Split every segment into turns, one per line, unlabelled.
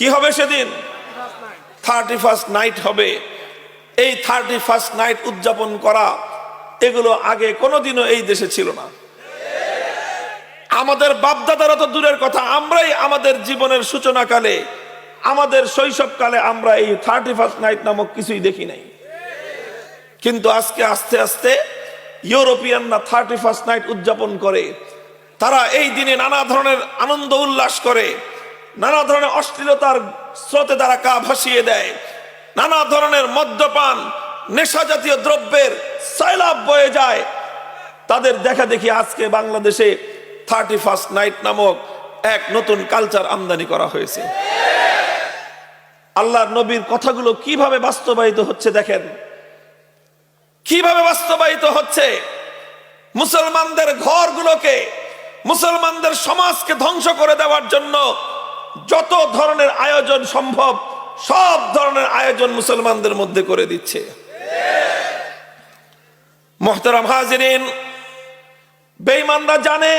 কি হবে সেদিন? থার্টি ফার্স্ট নাইট হবে। এই থার্টি ফার্স্ট নাইট উদযাপন করা, এগুলো আগে কোনোদিনও এই দেশে ছিল না। আমাদের বাপদাদারা তো দূরের কথা, আমরাই আমাদের জীবনের সূচনাকালে, আমাদের শৈশবকালে আমরা এই থার্টি ফার্স্ট নাইট নামক কিছুই দেখি নাই। কিন্তু আজকে আস্তে আস্তে ইউরোপিয়ানরা থার্টি ফার্স্ট নাইট উদযাপন করে, তারা এই দিনে নানা ধরনের আনন্দ উল্লাস করে নানা ধরনের অশ্লীলতার স্রোতে তারা কা ভাসিয়ে দেয়। নানা ধরনের মদ্যপান নেশা জাতীয় দ্রব্যের সয়লাভ বয়ে যায়। তাদের দেখা দেখি আজকে বাংলাদেশে থার্টি ফার্স্ট নাইট নামক এক নতুন কালচার আমদানি করা হয়েছে। আল্লাহর নবীর কথাগুলো কীভাবে বাস্তবায়িত হচ্ছে দেখেন? কীভাবে বাস্তবায়িত হচ্ছে? মুসলমানদের ঘরগুলোকে, মুসলমানদের সমাজকে ধ্বংস করে দেওয়ার জন্য যত ধরনের আয়োজন সম্ভব, সব ধরনের আয়োজন মুসলমানদের মধ্যে করে দিচ্ছে। মোহতারাম হাজিরিন, বেঈমানরা জানে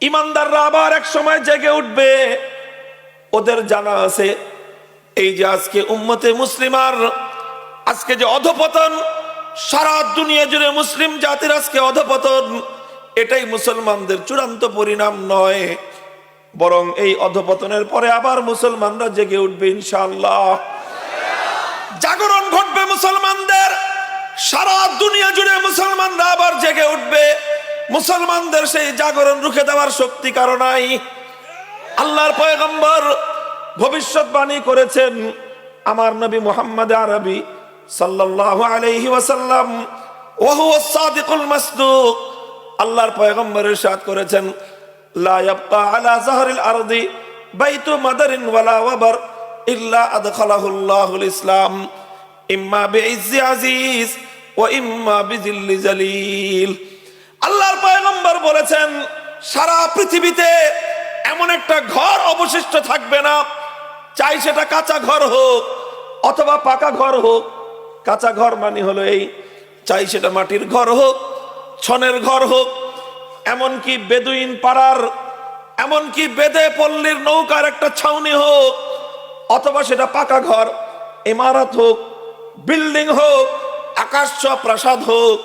ইমানদাররা আবার এক সময় জেগে উঠবে। ওদের জানা আছে, এই যে আজকে উম্মতে মুসলিমার আজকে যে অধপতন, সারা দুনিয়া জুড়ে মুসলিম জাতির আজকে অধপতন, এটাই মুসলমানদের চূড়ান্ত পরিণাম নয়। বরং এই অধপতনের পরে আবার মুসলমানরা জেগে উঠবে ইনশাআল্লাহ। জাগরণ ঘটবে মুসলমানদের, সারা দুনিয়া জুড়ে মুসলমানরা আবার জেগে উঠবে। মুসলমানদের সেই জাগরণ রুখে দেওয়ার শক্তি কারণাই আল্লাহর পয়গম্বর ভবিষ্যৎবাণী করেছেন, আমার নবী মোহাম্মদ আরবি সাল্লাল্লাহু আলাইহি ওয়াসাল্লাম ওহু সাদিকুল মাসদুক। আল্লাহর পয়গম্বর ইরশাদ করেছেন আল্লাহর বলেছেন, সারা পৃথিবীতে এমন একটা ঘর অবশিষ্ট থাকবে না, চাই সেটা কাঁচা ঘর হোক অথবা পাকা ঘর হোক। কাঁচা ঘর মানে হলো এই, চাই সেটা মাটির ঘর হোক, ছনের ঘর হোক এমনকি বেদুইন পাড়ার, এমনকি বেদে পল্লীর নৌকার একটা ছাউনি হোক, অথবা সেটা পাকা ঘর, ইমারত হোক, বিল্ডিং হোক আকাশ প্রাসাদ হোক,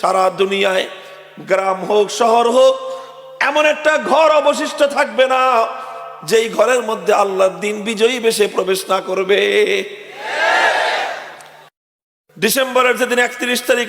সারা দুনিয়ায় গ্রাম হোক, শহর হোক, এমন একটা ঘর অবশিষ্ট থাকবে না, যেই ঘরের মধ্যে আল্লাহর দিন বিজয়ী বেশে প্রবেশ না করবে। ডিসেম্বরের যেদিন একত্রিশ তারিখ